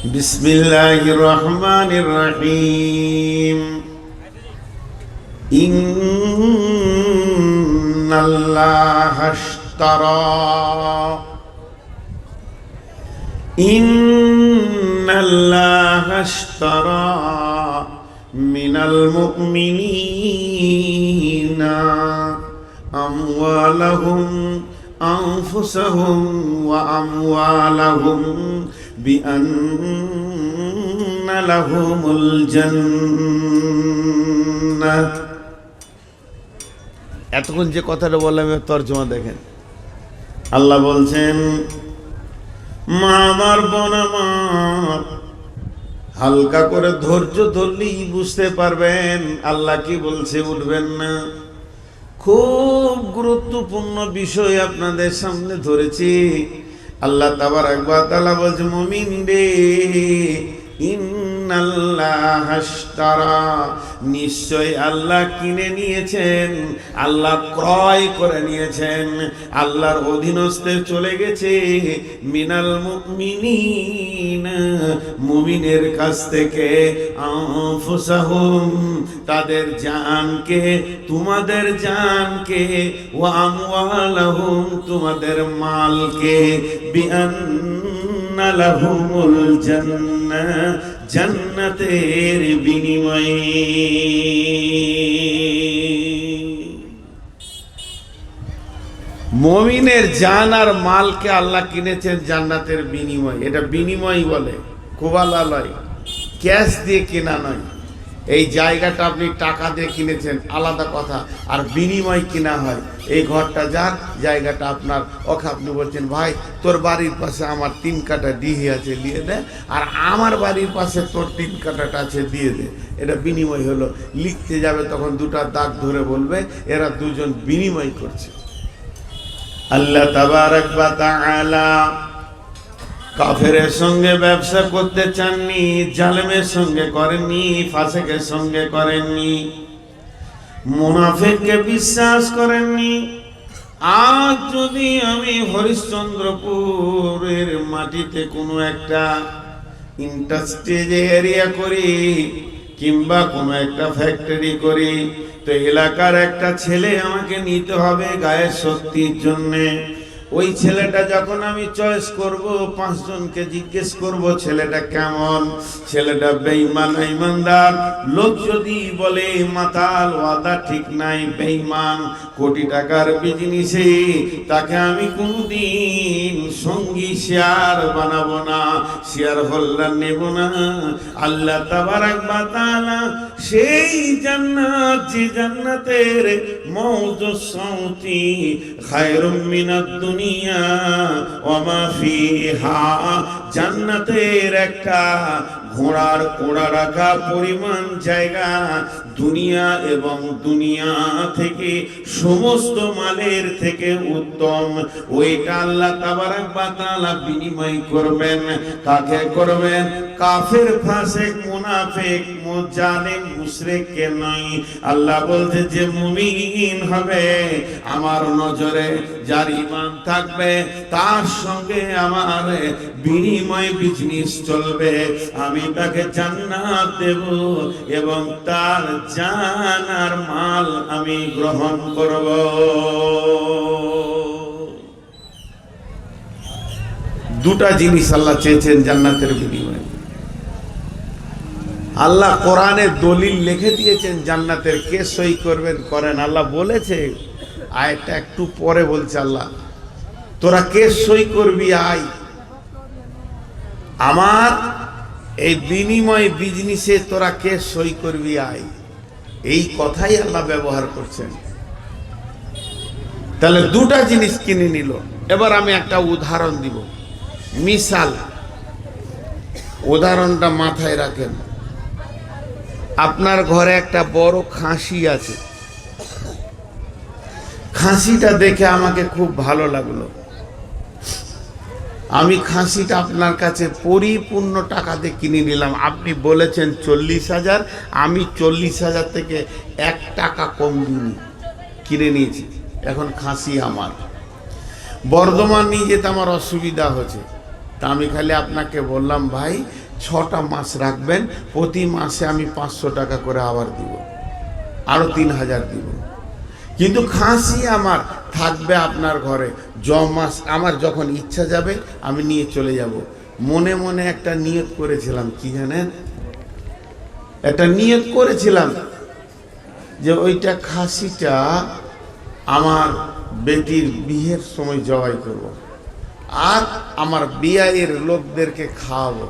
بسم الله الرحمن الرحيم إن الله اشترى إن الله اشترى من المؤمنين أموالهم أنفسهم وأموالهم بأن لهم الجنة এতক্ষণ যে কথাটা বললাম এর তর্জমা দেখেন আল্লাহ বলছেন মা আমার বোন আমার হালকা করে ধৈর্য ধরলেই বুঝতে পারবেন আল্লাহ কি বলছে উঠবেন না খুব গুরুত্বপূর্ণ বিষয় আপনাদের সামনে ধরেছি আল্লাহ তাবার একবার তালা বলছে মমিন রে ইন্নাল্লাহ হাশতারা নিশ্চয় আল্লাহ কিনে নিয়েছেন, আল্লাহ ক্রয় করে নিয়েছেন, আল্লাহর অধীনস্থে চলে গেছে মিনাল মুমিনিন। মুমিনের কাছ থেকে আনফুসাহুম, তাদের জানকে, তোমাদের জানকে ও আমওয়ালাহুম, তোমাদের মালকে, বিআন্না লাহুমুল জান্নাহ। জান্নাতের বিনিময়ে। মমিনের জান আর মালকে আল্লাহ কিনেছেন জান্নাতের বিনিময়। এটা বিনিময় বলে কোবালালয় ক্যাশ দিয়ে কেনা নয়। এই জায়গাটা আপনি টাকা দিয়ে কিনেছেন, আলাদা কথা। আর বিনিময় কিনা হয়। এই ঘরটা যার জায়গাটা আপনার ওকে আপনি বলছেন, ভাই, তোর বাড়ির পাশে আমার তিন কাটা ডিহি আছে, দিয়ে দে। আর আমার বাড়ির পাশে তোর তিন কাটাটা আছে, দিয়ে দে। এটা বিনিময় হলো। লিখতে যাবে, তখন দুটা দাগ ধরে বলবে, এরা দুজন বিনিময় করছে। আল্লাহ তাবারক বা তাআলা কাফেরের সঙ্গে ব্যবসা করতে চাননি, জালেমের সঙ্গে করেননি, ফাসেকের সঙ্গে করেননি, মুনাফিককে বিশ্বাস করেননি। আজ যদি আমি হরিশ্চন্দ্রপুরের মাটিতে কোনো একটা ইন্ডাস্ট্রিজ এরিয়া করি, কিংবা কোনো একটা ফ্যাক্টরি করি, তো এলাকার একটা ছেলে আমাকে নিতে হবে গায়ের শক্তির জন্যে। ওই ছেলেটা যখন আমি চয়েস করব, পাঁচজনকে জিজ্ঞেস করব, ছেলেটা কেমন? ছেলেটা বেঈমান ইমানদার লোক যদি বলে, মাতাল, ওয়াদা ঠিক নাই, বেঈমান কোটি টাকার বিজনেসে তাকে আমি কোনদিন সঙ্গী শেয়ার বানাবো না শেয়ার হোল্ডার নেব না। আল্লাহ তাবারাক সেই জান্নাত, যে জান্নাতের মৌজ সাউতি খায়রুম মিনাদ দুনিয়া, ওয়া মা ফিহা, জান্নাতের একটা ঘোড়ার কোড়া রাখা পরিমাণ জায়গা দুনিয়া এবং দুনিয়া থেকে সমস্ত মালের থেকে উত্তম। ওইটা আল্লাহ তাবারাক বা তাআলা বিনিময় করবেন, কাকে করবেন? কাফের, ফাসেক, মুনাফিক মুজালিম মুশরিককে নয়। আল্লাহ বলছে যে মুমিন হবে, আমার নজরে যার ঈমান থাকবে, তার সঙ্গে আমার বিনিময় বিজনেস চলবে। আমি তাকে জান্নাত দেব এবং তার জান আর মাল আমি গ্রহণ করব। দুটা জিনিস আল্লাহ চেয়েছেন জান্নাতের বিনিময়ে। আল্লাহ কোরআনে দলিল লিখে দিয়েছেন, জান্নাতের কে সই করবেন, করেন। আল্লাহ বলেছে আয়টা একটু পরে বলছে আল্লাহ, তোরা কে সই করবি আয়? আমার এই বিনিময় বিজনেসে তোরা কে সই করবি আয়? এই কথাই আল্লাহ ব্যবহার করছেন। তাহলে দুটা জিনিস কিনে নিল। এবার আমি একটা উদাহরণ দিব। মিসাল উদাহরণটা মাথায় রাখেন। আপনার ঘরে একটা বড় খাসি আছে। খাসিটা দেখে আমাকে খুব ভালো লাগল। আমি খাসিটা আপনার কাছে পরিপূর্ণ টাকাতে কিনে নিলাম। আপনি বলেছেন চল্লিশ হাজার, আমি চল্লিশ হাজার থেকে এক টাকা কম দিইনি। কিনে নিয়েছি। এখন খাসি আমার। বর্ধমান নিয়ে যেতে আমার অসুবিধা হচ্ছে। তা আমি খালি আপনাকে বললাম, ভাই, ছটা মাস রাখবেন। প্রতি মাসে আমি পাঁচশো টাকা করে আবার দিব। আরও তিন হাজার দিব। কিন্তু খাসি আমার থাকবে আপনার ঘরে। জ মাস আমার যখন ইচ্ছা যাবে, আমি নিয়ে চলে যাব। মনে মনে একটা নিয়ত করেছিলাম, কি জানেন? একটা নিয়ত করেছিলাম যে ওইটা খাসিটা আমার বেটির বিয়ের সময় জবাই করব। আর আমার বিয়ের লোকদেরকে খাওয়াবো।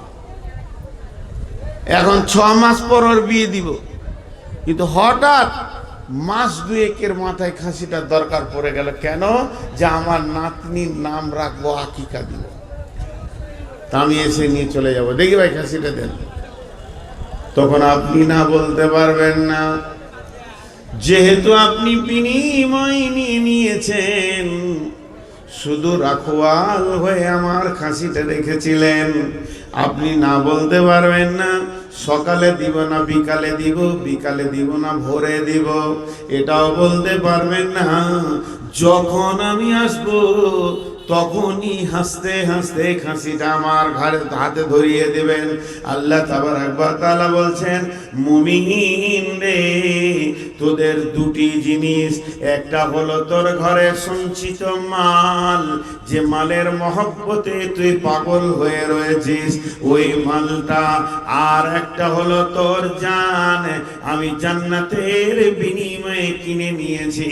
এখন ছ মাস পর ওর বিয়ে দিব। কিন্তু হঠাৎ মাস দুয়েকের মাথায় খাসিটার দরকার পড়ে গেল। কেন? যে আমার নাতনির নাম রাখব আকিকা দিব তা আমি এসে নিয়ে চলে যাব। দেখি ভাই, খাসিটা দেন। তখন আপনি না বলতে পারবেন না। যেহেতু আপনি বিনিময় নিয়ে নিয়েছেন, শুধু রাখোয়াল হয়ে আমার খাসিটা রেখেছিলেন। আপনি না বলতে পারবেন না। সকালে দিব না, বিকালে দিব বিকালে দিব না, ভোরে দিব। এটাও বলতে পারবেন না, যখন আমি আসব তখনই হাসতে হাসতে খাসিটা আমার ঘরে হাতে ধরিয়ে দেবেন। আল্লাহ তাবার একবার তালা বলছেন মুমিন রে, তোদের দুটি জিনিস, একটা হলো তোর ঘরে সঞ্চিত মাল, যে মালের মহব্বতে তুই পাগল হয়ে রয়েছিস, ওই মালটা, আর একটা হলো তোর জান, আমি জান্নাতের বিনিময়ে কিনে নিয়েছি,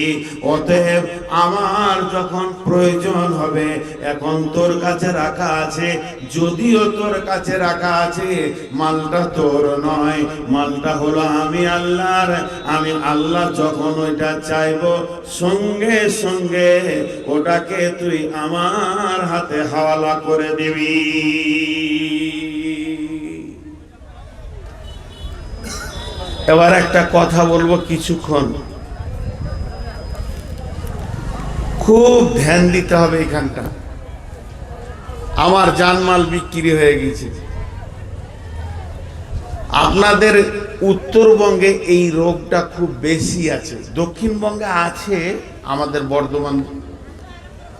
অতএব আমার যখন প্রয়োজন হবে এখন তোর কাছে রাখা আছে, যদিও তোর কাছে রাখা আছে, মালটা তোর নয়। মালটা হলো আমি আল্লাহর। আমি আল্লাহ যখন ওইটা চাইব, সঙ্গে সঙ্গে ওটাকে তুই আমার হাতে হাওয়ালা করে দিবি। এবার একটা কথা বলব কিছুক্ষণ। খুব ধ্যান দিতে হবে এখানটা। আমার জানমাল বিক্রি হয়ে গেছে আপনাদের উত্তরবঙ্গে এই রোগটা খুব বেশি আছে। দক্ষিণবঙ্গে আছে, আমাদের বর্ধমান,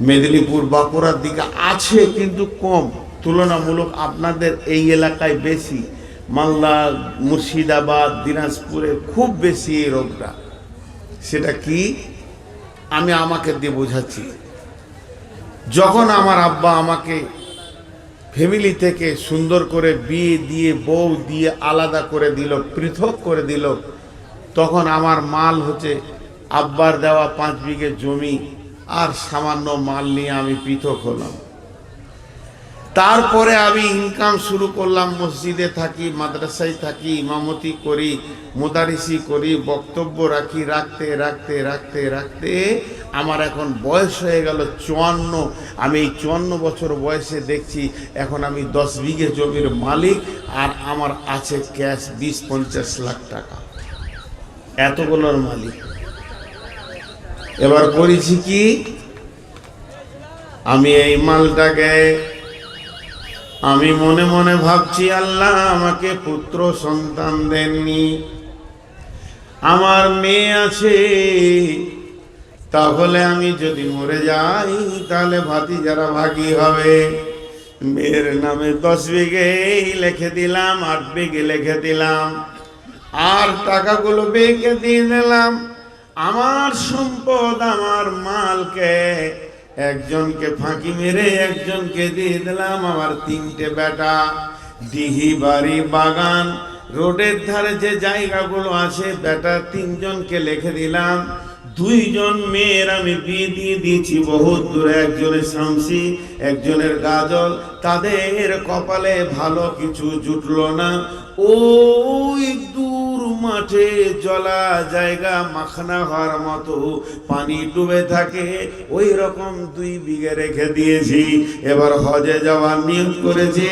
মেদিনীপুর, বাঁকুড়ার দিকে আছে কিন্তু কম। তুলনামূলক আপনাদের এই এলাকায় বেশি। মালদা, মুর্শিদাবাদ, দিনাজপুরে খুব বেশি এই রোগটা। সেটা কি? আমি আমাকে দিয়ে বোঝাচ্ছি। যখন আমার আব্বা আমাকে ফ্যামিলি থেকে সুন্দর করে বিয়ে দিয়ে, বউ দিয়ে আলাদা করে দিল, পৃথক করে দিল, তখন আমার মাল হচ্ছে আব্বার দেওয়া পাঁচ বিঘে জমি আর সামান্য মাল নিয়ে আমি পৃথক হলাম। তারপরে আমি ইনকাম শুরু করলাম, মসজিদে থাকি, মাদ্রাসায় থাকি, ইমামতি করি, মোদারিসি করি, বক্তব্য রাখি, রাখতে রাখতে রাখতে রাখতে আমার এখন বয়স হয়ে গেল চুয়ান্ন। আমি এই চুয়ান্ন বছর বয়সে দেখছি এখন আমি দশ বিঘে জমির মালিক আর আমার আছে ক্যাশ বিশ, পঞ্চাশ লাখ টাকা। এতগুলোর মালিক। এবার করেছি কি? আমি এই মালটাকে আমি মনে মনে ভাবছি, আল্লাহ আমাকে পুত্র সন্তান দেননি। আমার মেয়ে আছে, তাহলে আমি যদি মরে যাই, তাহলে ভাতি যারা ভাগি হবে। মেয়ের নামে দশ বিঘে লিখে দিলাম, আট বিঘে লিখে দিলাম, আর টাকাগুলো বেঁকে দিয়ে দিলাম। আমার সম্পদ, আমার মালকে একজনকে ফাঁকি মেরে একজনকে দিয়ে দিলাম আমার তিনটে বেটা। দিহি বাড়ি বাগান, রোডের ধারে যে জায়গাগুলো আছে, বেটা তিনজনকে লিখে দিলাম। দুইজন মেয়ের আমি বিয়ে দিয়ে দিয়েছি বহুত দূরে, একজনের শামসি, একজনের গাজল। তাদের কপালে ভালো কিছু জুটলো না। ওই দূর মাঠে জলা জায়গা মাখনা হওয়ার মতো পানি ডুবে থাকে, ওই রকম দুই বিঘে রেখে দিয়েছি। এবার হজে যাওয়ার নিয়ত করেছি।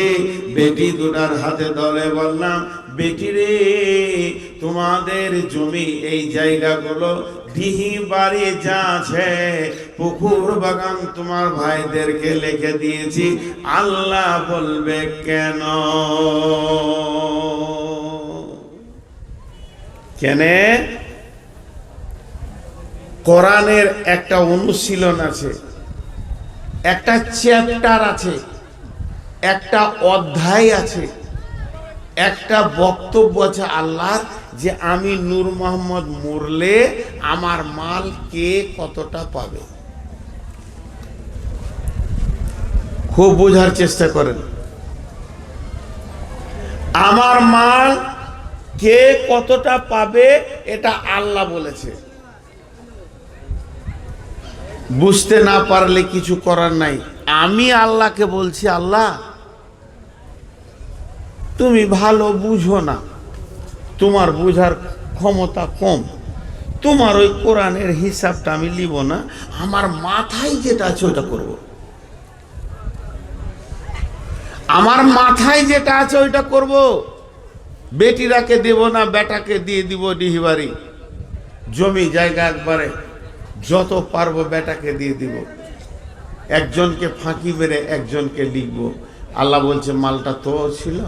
বেটি দুটার হাতে দলে বললাম, বেটি রে, তোমাদের জমি এই জায়গাগুলো দিহি বাড়ি যা পুকুর বাগান তোমার ভাইদেরকে লিখে দিয়েছি। আল্লাহ বলবে কেন? কেনে? কোরআনের একটা অনুশীলন আছে, একটা চ্যাপ্টার আছে, একটা অধ্যায় আছে, একটা বক্তব্য আছে আল্লাহর যে আমি নূর মোহাম্মদ মরলে আমার মাল কে কতটা পাবে? খুব বোঝার চেষ্টা করেন। আমার মাল কে কতটা পাবে এটা আল্লাহ বলেছে। বুঝতে না পারলে কিছু করার নাই। আমি আল্লাহকে বলছি, আল্লাহ, তুমি ভালো বুঝো না। তোমার বুঝার ক্ষমতা কম। তোমার ওই কোরআনের হিসাবটা আমি লিব না। আমার মাথায় যেটা আছে ওটা করব। আমার মাথায় যেটা আছে ওইটা করব। বেটিরাকে দেব না, বেটাকে দিয়ে দিব ডিহিবারি জমি জায়গা একবারে যত পারব বেটাকে দিয়ে দিব। একজনকে ফাঁকি মেরে একজনকে লিখব। আল্লাহ বলছে, মালটা তো ছিল।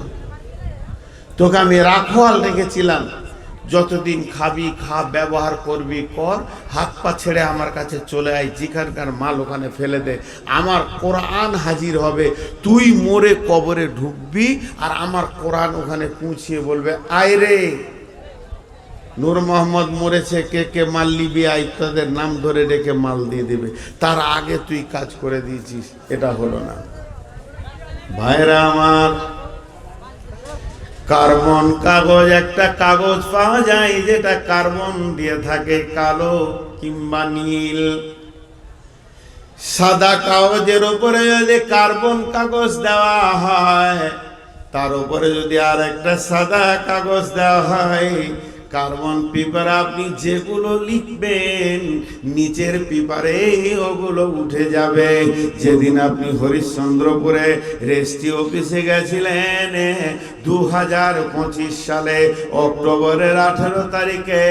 তোকে আমি রাখোয়াল রেখেছিলাম। যতদিন খাবি, খা, ব্যবহার করবি, কর, হাত পা ছেড়ে আমার কাছে চলে আয়, যেখানকার মাল ওখানে ফেলে দে। আমার কোরআন হাজির হবে। তুই মোরে কবরে ঢুকবি আর আমার কোরআন ওখানে পৌঁছিয়ে বলবে, আয় রে। নূর মোহাম্মদ মরেছে, কে কে মাল লিবি আই তাদের নাম ধরে ডেকে মাল দিয়ে দেবে। তার আগে তুই কাজ করে দিয়েছিস, এটা হলো না। ভাইরা আমার কার্বন কাগজ, একটা কাগজ পাওয়া যায় যেটা কার্বন দিয়ে থাকে, কালো কিংবা নীল। সাদা কাগজের উপরে যদি কার্বন কাগজ দেওয়া হয়, তার উপরে যদি আর একটা সাদা কাগজ দেওয়া হয় কার্বন পেপার আপনি যেগুলো লিখবেন নিচের পেপারে ওগুলো উঠে যাবে। যেদিন আপনি হরিশ্চন্দ্রপুরে রেস্টি অফিসে গেছিলেন দু হাজার পঁচিশ সালে অক্টোবরের আঠেরো তারিখে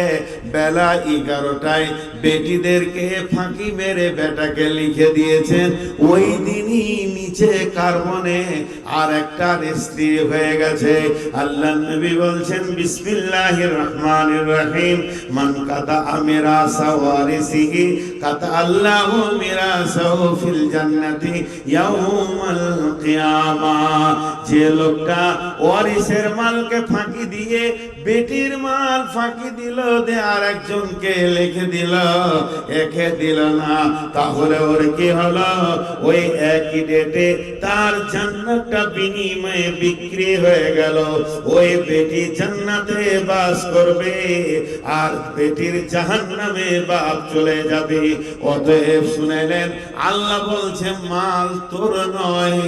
বেলা এগারোটায় বেটিদেরকে ফাঁকি মেরে বেটাকে লিখে দিয়েছেন। ওই দিনই নিচে কার্বনে আর একটা রেস্টি হয়ে গেছে। আল্লাহ নবী বলছেন, বিসমিল্লাহির রহমানির রহিম মান কাতা আমিরা সাওয়ারিসিহি কাতা আল্লাহু মিরাসাহু ফিল জান্নাতি ইয়াউমাল কিয়ামা যে লোকটা ওয়ারিসের মালকে ফাঁকি দিয়ে বেটির মাল ফাঁকি দিল দে আর একজনকে লিখে দিল, একে দিল না। তাহলে ওর কি হলো? ওই একই ডেটে তার জান্নাতটা বিনিময়ে বিক্রি হয়ে গেল। ওই বেটি জান্নাতে বাস করবে আর বেটির জাহান্নামে বাপ চলে যাবে। অতএব শুনেলেন আল্লাহ বলছে, মাল তোর নয়।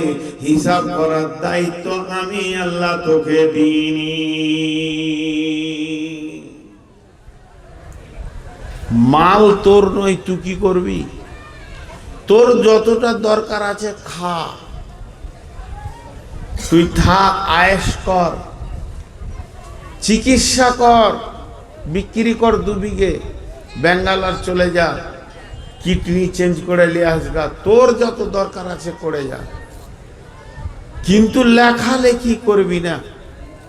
হিসাব করার দায়িত্ব আমি আল্লাহ তোকে দিইনি। মাল তোর নয়, তুই কি করবি? তোর যতটা দরকার আছে, খা। তুই থাক আয়েস কর, চিকিৎসা কর, বিক্রি কর দু বিঘে, ব্যাঙ্গালোর চলে যা, কিডনি চেঞ্জ করে নিয়ে আসগা। তোর যত দরকার আছে, করে যা। কিন্তু লেখালেখি করবি না।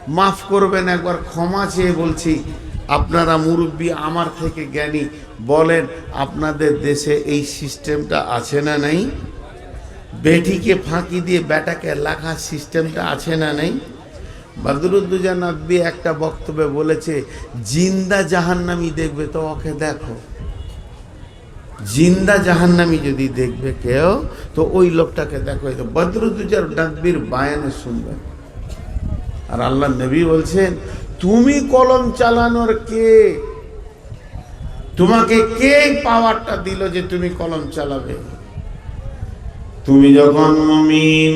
মাফ করবেন একবার, ক্ষমা চেয়ে বলছি, আপনারা মুরব্বী আমার থেকে জ্ঞানী, বলেন, আপনাদের দেশে এই সিস্টেমটা আছে না নাই? বেটিকে ফাঁকি দিয়ে বেটাকে লেখার সিস্টেমটা আছে না নেই? বদরুদ্দুজা নকবি একটা বক্তব্যে বলেছে, জিন্দা জাহান্নামি দেখবে, তো ওকে দেখো। জিন্দা জাহান্নামি যদি দেখবে কেউ, তো ওই লোকটাকে দেখো, এই তো বদরুদ্দুজার নকবির বায়ানে শুনবে। আর আল্লাহ নবী বলছেন, তুমি কলম চালানোর কে? তোমাকে কে পাওয়ারটা দিল যে তুমি কলম চালাবে? তুমি যখন মমিন,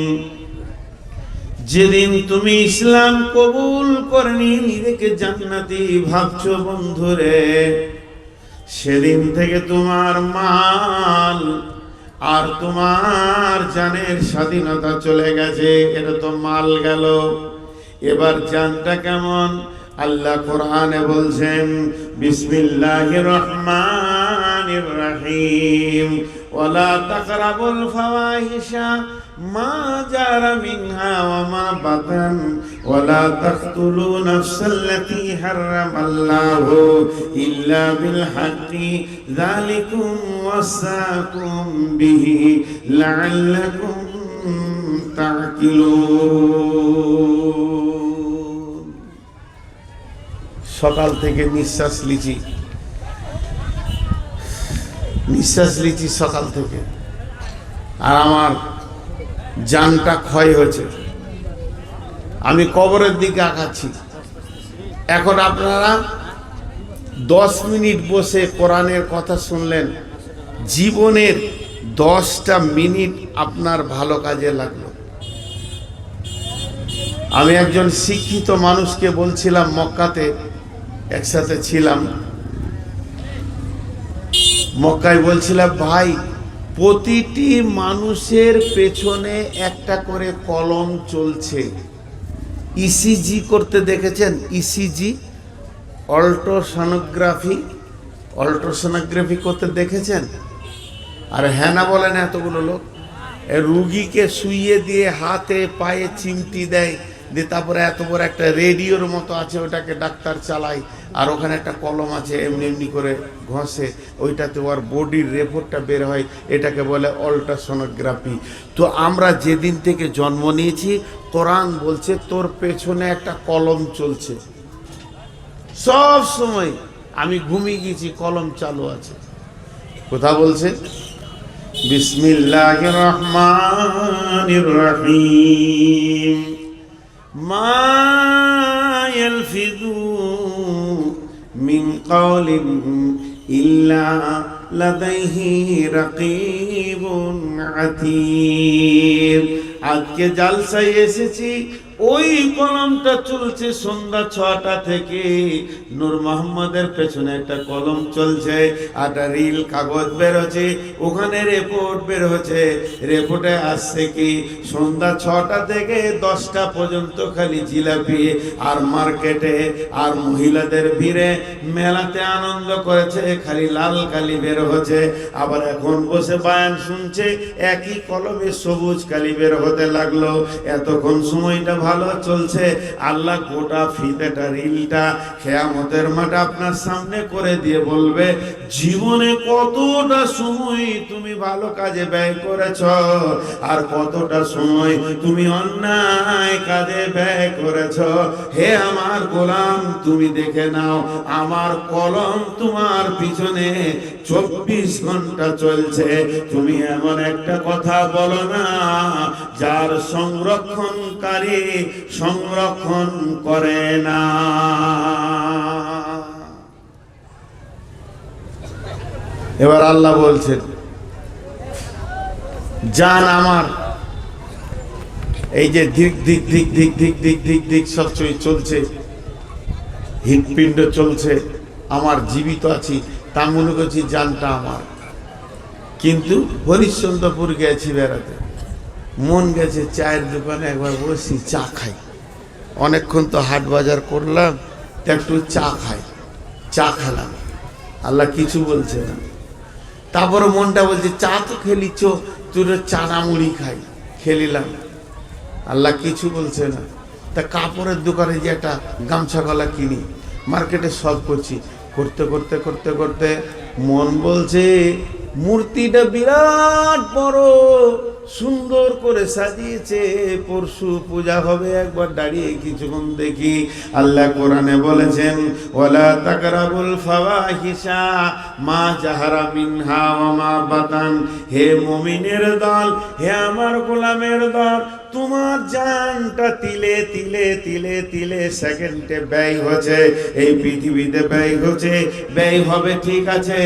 যেদিন তুমি ইসলাম কবুল করনি, নিজেকে জান্নাতি ভাবছ বন্ধুরে। সেদিন থেকে তোমার মাল আর তোমার জানের স্বাধীনতা চলে গেছে, এটা তো মাল গেল। এবার জানটা কেমন? আল্লাহ কোরআনে বলছেন, বিসমিল্লাহির রহমানির রহিম। ওয়ালা তাকরাবুল ফাওয়াহিশা, মা জারা মিনহা ওয়া মা বাতান। ولا تقتلوا نفس التي حرم الله إلا بالحق ذلكم وصاكم به لعلكم تعقلون সকাল থেকে নিঃশ্বাস লিচি নিঃশ্বাস লিচি সকাল থেকে আর আমার জানটা ক্ষয় হয়েছে আমি কবরের দিকে আঁকাচ্ছি এখন আপনারা দশ মিনিট বসে কোরআনের কথা শুনলেন, জীবনের দশটা মিনিট আপনার ভালো কাজে লাগল। আমি একজন শিক্ষিত মানুষকে বলছিলাম মক্কাতে, একসাথে ছিলাম। মক্কায় বলছিলাম, ভাই, প্রতিটি মানুষের পেছনে একটা করে কলম চলছে। ইসিজি করতে দেখেছেন? ইসিজি অল্ট্রাসোনোগ্রাফি অল্ট্রাসোনোগ্রাফি করতে দেখেছেন? আর হ্যাঁ না বলেন এতগুলো লোক। রুগীকে শুইয়ে দিয়ে হাতে, পায়ে চিমটি দেয়, দিয়ে তারপরে এত বড় একটা রেডিওর মতো আছে, ওটাকে ডাক্তার চালায়। আর ওখানে একটা কলম আছে, এমনি এমনি করে ঘষে, ওইটাতে ওর বডির রেপোর্টটা বের হয়, এটাকে বলে অল্ট্রাসোনোগ্রাফি তো আমরা যেদিন থেকে জন্ম নিয়েছি, কোরআন বলছে, তোর পেছনে একটা কলম চলছে। সব সময় আমি ঘুমিয়ে গেছি কলম চালু আছে। কোথা বলছে? বিসমিল্লাহ রহমান রহিম। মা ইয়ালফিযু قول إلا لديه رقيب عتيد আজকে জালসায় এসেছি ওই কলমটা চলছে সন্ধ্যা ছটা থেকে। নূর মোহাম্মদের পেছনে একটা কলম চলছে একটা রিল কাগজ বেরোচ্ছে, ওখানে রিপোর্ট বের হচ্ছে রিপোর্টে আসছে কি, সন্ধ্যা ছটা থেকে দশটা পর্যন্ত খালি জিলাপি আর মার্কেটে আর মহিলাদের ভিড়ে মেলাতে আনন্দ করেছে, খালি লাল কালি বের হচ্ছে। আবার এখন বসে বায়ান শুনছে, একই কলমে সবুজ কালি বের হতে লাগল। এতক্ষণ সময়টা ভালো চলছে। আল্লাহ গোটা ফিতেটা, রিলটা খেয়ামতের মাঠে আপনার সামনে করে দিয়ে বলবে, জীবনে কতটা সময় তুমি ভালো কাজে ব্যয় করেছ আর কতটা সময় তুমি অন্যায় কাজে ব্যয় করেছ? হে আমার গোলাম, তুমি দেখে নাও, আমার কলম তোমার পিছনে চব্বিশ ঘণ্টা চলছে। তুমি এমন একটা কথা বলো না, যার সংরক্ষণকারী সংরক্ষণ করে না। এবার আল্লাহ বলছেন, জান আমার। এই যে দিক দিক দিক দিক দিক দিক দিক দিক সব চলছে, হৃৎপিণ্ড চলছে, আমার জীবিত আছি, তা মনে করছি জানটা আমার। কিন্তু হরিশ্চন্দ্রপুর গেছি বেড়াতে। মন গেছে চায়ের দোকানে একবার বসি, চা খাই। অনেকক্ষণ তো হাট বাজার করলাম একটু চা খাই, চা খেলাম। আল্লাহ কিছু বলছে না। তারপরে মনটা বলছে, চা তো খেলিছ তোর চানা মুড়ি খাই। খেলিলাম। আল্লাহ কিছু বলছে না। তা কাপড়ের দোকানে যে একটা গামছা গলা কিনি, মার্কেটে সব করছি। করতে করতে করতে করতে মন বলছে, মূর্তিটা বিরাট বড় সুন্দর করে সাজিয়েছে, পরশু পূজা হবে, একবার দাঁড়িয়ে কিছুক্ষণ দেখি। আল্লাহ কোরআনে বলেছেন ওলা তাকরাবুল ফাওয়াহিশা, মা জাহারা মিনহা ওয়া মা বাতান। হে মুমিনের দল, হে আমার গোলামের দল তোমার জানটা তিলে তিলে তিলে তিলে সেকেন্ডে ব্যয় হচ্ছে। এই পৃথিবীতে ব্যয় হচ্ছে, ব্যয় হবে ঠিক আছে,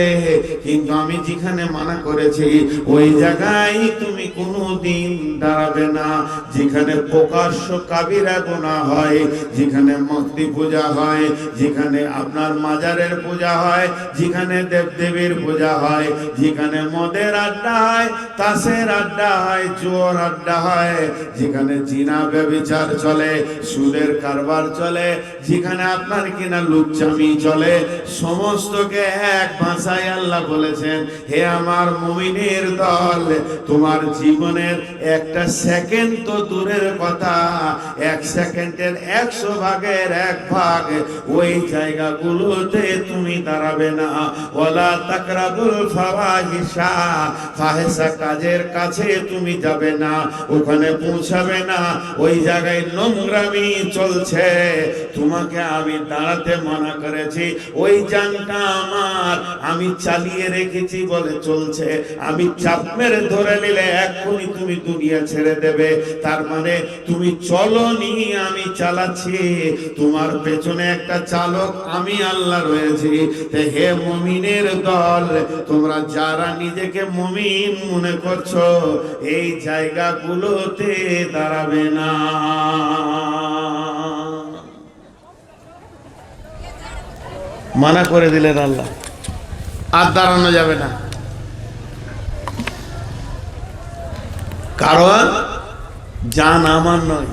কিন্তু আমি যেখানে মানা করেছি, ওই জায়গায় তুমি কোনো দিন দাঁড়াবে না। যেখানে প্রকাশ্য কাবিরা গোনা হয়, যেখানে মূর্তি পূজা হয়, যেখানে আপনার মাজারের পূজা হয়, যেখানে দেবদেবীর পূজা হয়, যেখানে মদের আড্ডা হয়, তাসের আড্ডা হয় জোর আড্ডা হয় যেখানে জিনা ব্যবিচার চলে, সুদের কারবার চলে, যেখানে আপনার কিনা লুচ্চামি চলে, সমস্তকে এক ভাষায় আল্লাহ বলেছেন, হে আমার মুমিনের দল, তোমার জীবনের একটা সেকেন্ড তো দূরের কথা, এক সেকেন্ডের একশো ভাগের এক ভাগ, ওই জায়গাগুলোতে তুমি দাঁড়াবে না। ওলা তাকরাবুল ফাওয়াহিশা ফাহেসা কাজের কাছে তুমি যাবে না। ওখানে পৌঁছে পৌঁছাবে না, ওই জায়গায় নোংরামি চলছে। তোমাকে আমি দাঁড়াতে মানা করেছি, ওই যানটা আমার, আমি চালিয়ে রেখেছি বলে চলছে। আমি চাপ মেরে ধরে নিলে এক্ষুনি তুমি দুনিয়া ছেড়ে দেবে। তার মানে তুমি চলো নি আমি চালাচ্ছি। তোমার পেছনে একটা চালক, আমি আল্লাহ রয়েছি। হে মমিনের দল, তোমরা যারা নিজেকে মমিন মনে করছ, এই জায়গাগুলোতে দাঁড়াবে না। মানা করে দিলেন আল্লাহ, আর দাঁড়ানো যাবে না। কারণ জান আমার নয়।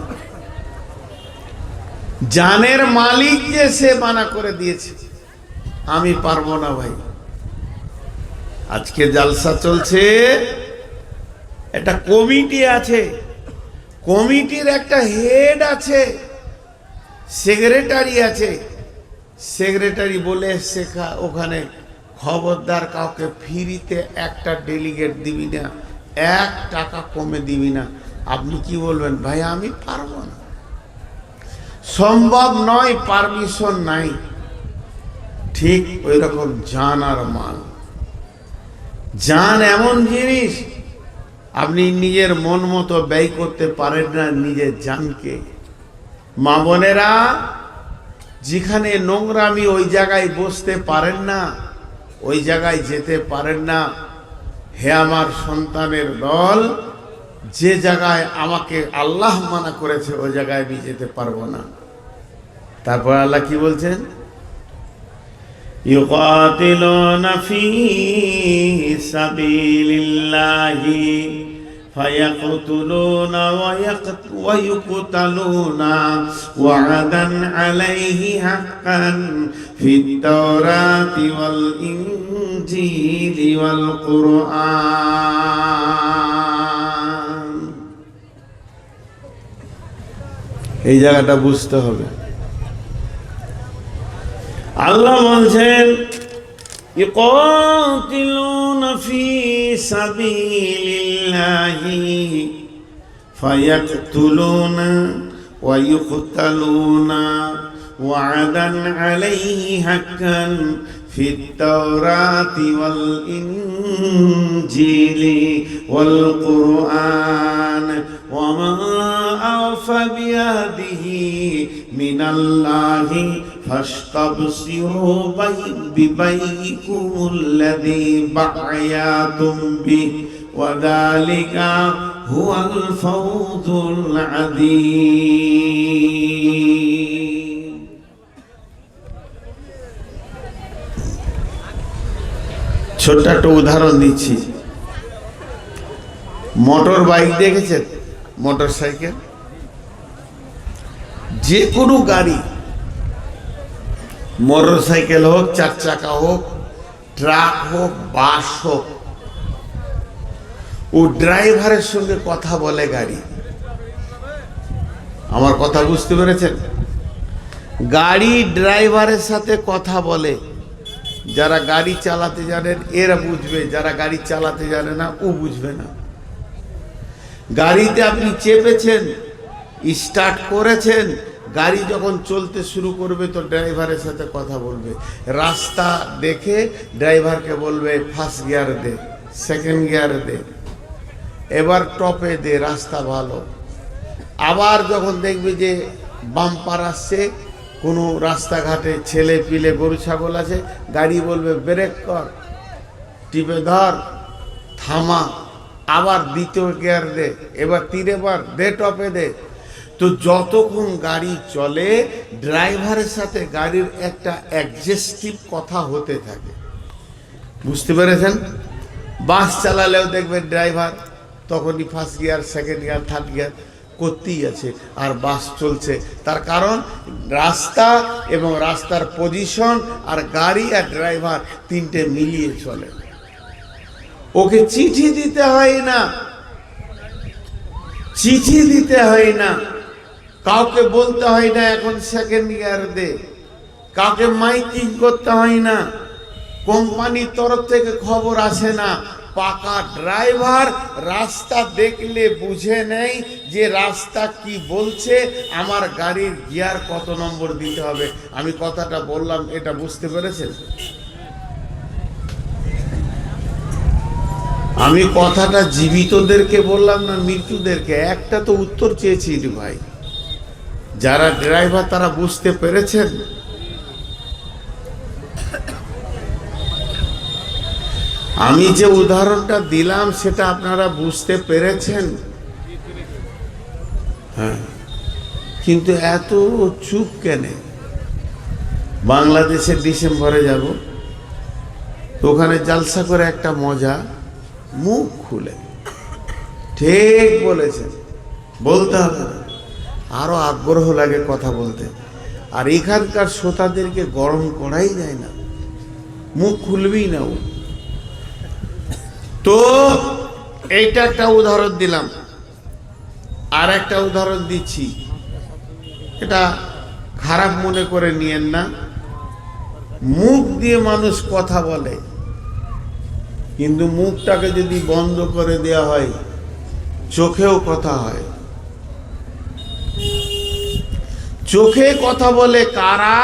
জানের মালিক যে সে মানা করে দিয়েছে। আমি পারব না ভাই। আজকে জালসা চলছে, একটা কমিটি আছে। কমিটির একটা হেড আছে, সেক্রেটারি আছে। সেক্রেটারি বলে শেখা, ওখানে খবরদার কাউকে ফ্রিতে একটা ডেলিগেট দিবি না, এক টাকা কমে দিবি না। আপনি কি বলবেন, ভাই, আমি পারব না। সম্ভব নয়, পারমিশন নাই। ঠিক ওই রকম জান আর মাল। জান এমন জিনিস আপনি নিজের মন মতো ব্যয় করতে পারেন না নিজের জানকে। মা বোনেরা, যেখানে নোংরামি ওই জায়গায় বসতে পারেন না, ওই জায়গায় যেতে পারেন না। হে আমার সন্তানের দল, যে জায়গায় আমাকে আল্লাহ মানা করেছে, ওই জায়গায় আমি যেতে পারব না। তারপর আল্লাহ কি বলছেন? يقاتلون في سبيل الله فيقتلون ويقت- ويقتلون وعدا عليه حقا في التوراة والإنجيل والقرآن এই জায়গাটা বুঝতে হবে আল্লাহ বলছেন يقاتلون في سبيل الله فيقتلون ويقتلون وعدا عليه حقا في التوراة والإنجيل والقرآن وما أوفى بيده من الله فاستبصروا بي- ببيكم الذي بعياتم به وذلك هو الفوز العظيم ছোট্ট একটা উদাহরণ দিচ্ছি মোটর বাইক দেখেছেন মোটর সাইকেল যে কোনো গাড়ি মোটর সাইকেল হোক, চার চাকা হোক, ট্রাক হোক, বাস হোক, ও ড্রাইভারের সঙ্গে কথা বলে গাড়ি। আমার কথা বুঝতে পেরেছেন? গাড়ি ড্রাইভারের সাথে কথা বলে। যারা গাড়ি চালাতে জানেন, এরা বুঝবে। যারা গাড়ি চালাতে জানে না, ও বুঝবে না। গাড়িতে আপনি চেপেছেন, স্টার্ট করেছেন গাড়ি যখন চলতে শুরু করবে, তো ড্রাইভারের সাথে কথা বলবে। রাস্তা দেখে ড্রাইভারকে বলবে ফার্স্ট গিয়ার দে সেকেন্ড গিয়ার দে। এবার টপে দে, রাস্তা ভালো। আবার যখন দেখবে যে বাম্পার আসছে, কোনো রাস্তাঘাটে ছেলে পিলে গরু, ছাগল আছে, গাড়ি বলবে ব্রেক কর, টিপে ধর, থামা। আবার দ্বিতীয় গিয়ার দে, এবার তিনবার দে, টপে দে। তো যতক্ষণ গাড়ি চলে, ড্রাইভারের সাথে গাড়ির একটা অ্যাডজাস্টিভ কথা হতে থাকে। বুঝতে পেরেছেন? বাস চালালেও দেখবেন ড্রাইভার তখনই first gear second gear third gear করতেই আছে, আর বাস চলছে। তার কারণ, রাস্তা এবং রাস্তার পজিশন আর গাড়ি আর ড্রাইভার তিনটে মিলিয়ে চলে। ওকে চিঠি দিতে হয় না। চিঠি দিতে হয় না। কাউকে বলতে হয় না এখন সেকেন্ড ইয়ার দে। কাউকে মাইকিং করতে হয় না। কোম্পানির তরফ থেকে খবর আসে না। পাকা ড্রাইভার রাস্তা দেখলে বুঝে নেই যে রাস্তা কি বলছে। আমার গাড়ির গিয়ার কত নম্বর দিতে হবে? আমি কথাটা বললাম, এটা বুঝতে পেরেছেন? আমি কথাটা জীবিতদেরকে বললাম না মৃত্যুদেরকে। একটা তো উত্তর চেয়েছি ভাই। যারা ড্রাইভার, তারা বুঝতে পেরেছেন? আমি যে উদাহরণটা দিলাম, সেটা আপনারা বুঝতে পেরেছেন? হ্যাঁ। কিন্তু এত চুপ কেনে? বাংলাদেশে ডিসেম্বরে যাব ওখানে জালসা করে একটা মজা মুখ খুলে। ঠিক বলেছেন। বলতে হবে না। আরও আগ্রহ লাগে কথা বলতে। আর এখানকার শ্রোতাদেরকে গরম করাই যায় না। মুখ খুলবেই না ও। তো, এইটা একটা উদাহরণ দিলাম। আর একটা উদাহরণ দিচ্ছি। এটা খারাপ মনে করে নিয়েন না। মুখ দিয়ে মানুষ কথা বলে। কিন্তু মুখটাকে যদি বন্ধ করে দেওয়া হয়, চোখেও কথা হয়। চোখে কথা বলে কারা?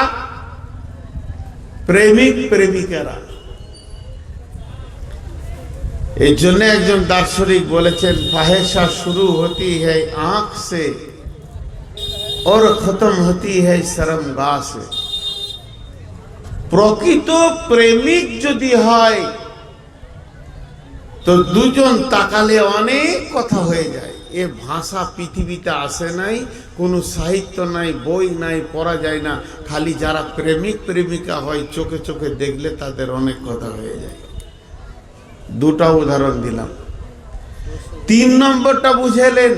প্রেমিক প্রেমিকারা। এই জন্য একজন দার্শনিক বলেছেন ফাহেসা শুরু হতি হ্যাঁ আঁখ সে ওর খতম হতি হ্যাঁ সরম গা সে। প্রকৃত প্রেমিক যদি হয়, তো দুজন তাকালে অনেক কথা হয়ে যায়। এ ভাষা পৃথিবীতে আসে নাই, কোনো সাহিত্য নাই, বই নাই, পড়া যায় না। খালি যারা প্রেমিক, প্রেমিকা হয়, চোখে চোখে দেখলে তাদের অনেক কথা হয়ে যায়। দুটা উদাহরণ দিলাম। তিন নম্বরটা বুঝেলেন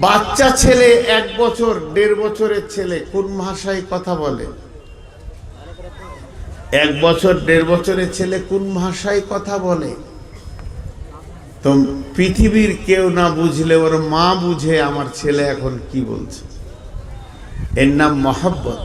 বাচ্চা ছেলে এক বছর, দেড় বছরের ছেলে, কোন ভাষায় কথা বলে? এক বছর, দেড় বছরের ছেলে কোন ভাষায় কথা বলে? তো পৃথিবীর কেউ না বুঝলে, ওর মা বুঝে আমার ছেলে এখন কি বলছে। এর নাম মহব্বত।